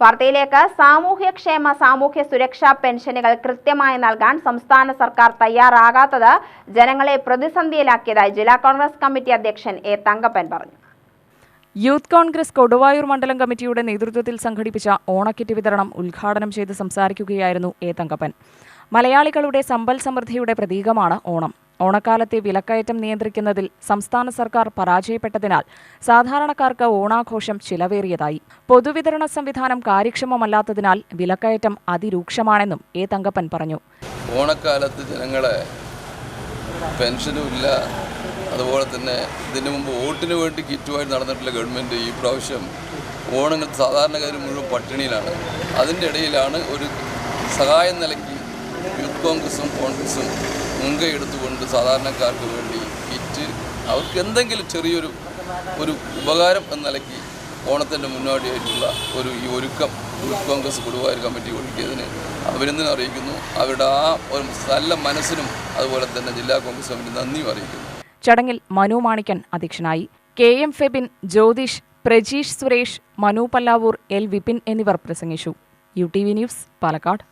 വാർത്തയിലേക്ക്. സാമൂഹ്യക്ഷേമ സാമൂഹ്യ സുരക്ഷാ പെൻഷനുകൾ കൃത്യമായി നൽകാൻ സംസ്ഥാന സർക്കാർ തയ്യാറാകാത്തത് ജനങ്ങളെ പ്രതിസന്ധിയിലാക്കിയതായി ജില്ലാ കോൺഗ്രസ് കമ്മിറ്റി അധ്യക്ഷൻ എ തങ്കപ്പൻ പറഞ്ഞു. യൂത്ത് കോൺഗ്രസ് കൊടുവായൂർ മണ്ഡലം കമ്മിറ്റിയുടെ നേതൃത്വത്തിൽ സംഘടിപ്പിച്ച ഓണക്കിറ്റ് വിതരണം ഉദ്ഘാടനം ചെയ്ത് സംസാരിക്കുകയായിരുന്നു എ തങ്കപ്പൻ. മലയാളികളുടെ സമ്പൽ സമൃദ്ധിയുടെ പ്രതീകമാണ് ഓണം. ഓണക്കാലത്തെ വിലക്കയറ്റം നിയന്ത്രിക്കുന്നതിൽ സംസ്ഥാന സർക്കാർ പരാജയപ്പെട്ടതിനാൽ സാധാരണക്കാർക്ക് ഓണാഘോഷം ചിലവേറിയതായി. പൊതുവിതരണ സംവിധാനം കാര്യക്ഷമമല്ലാത്തതിനാൽ വിലക്കയറ്റം അതിരൂക്ഷമാണെന്നും എ. തങ്കപ്പൻ പറഞ്ഞു. ഓണക്കാലത്ത് ജനങ്ങളെ പെൻഷനും ഇല്ല. അതുപോലെ തന്നെ ഇതിനു മുമ്പ് വോട്ടിന് വേണ്ടി കിറ്റുമായി നടന്നിട്ടുള്ള ഗവൺമെന്റ് ഈ പ്രാവശ്യം ഓണങ്ങൾ സാധാരണക്കാർ മുഴുവൻ പട്ടിണിയിലാണ്. അതിന്റെ ഇടയിലാണ് ഒരു സഹായം നിലയ്ക്ക് കോൺഗ്രസും കോൺഗ്രസും മുൻകൈ എടുത്തുകൊണ്ട് സാധാരണക്കാർക്ക് വേണ്ടി കിറ്റ് അവർക്ക് എന്തെങ്കിലും ചെറിയൊരു ഒരു ഉപകാരം എന്ന നിലയ്ക്ക് ഓണത്തിന്റെ മുന്നോടിയായിട്ടുള്ള ഒരു ഈ ഒരുക്കം കോൺഗ്രസ് ഗുരുവായൂർ കമ്മിറ്റി ഒരുക്കിയതിന് അഭിനന്ദനം അറിയിക്കുന്നു. അവരുടെ ആ ഒരു നല്ല മനസ്സിനും അതുപോലെ തന്നെ ജില്ലാ കോൺഗ്രസ് കമ്മിറ്റി നന്ദിയും അറിയിക്കുന്നു. ചടങ്ങിൽ മനു മാണിക്കൻ അധ്യക്ഷനായി. K M Febin Jyothish Prajeesh Suresh Manu Pallavur L Vipin എന്നിവർ പ്രസംഗിച്ചു. U T V news Palakkad.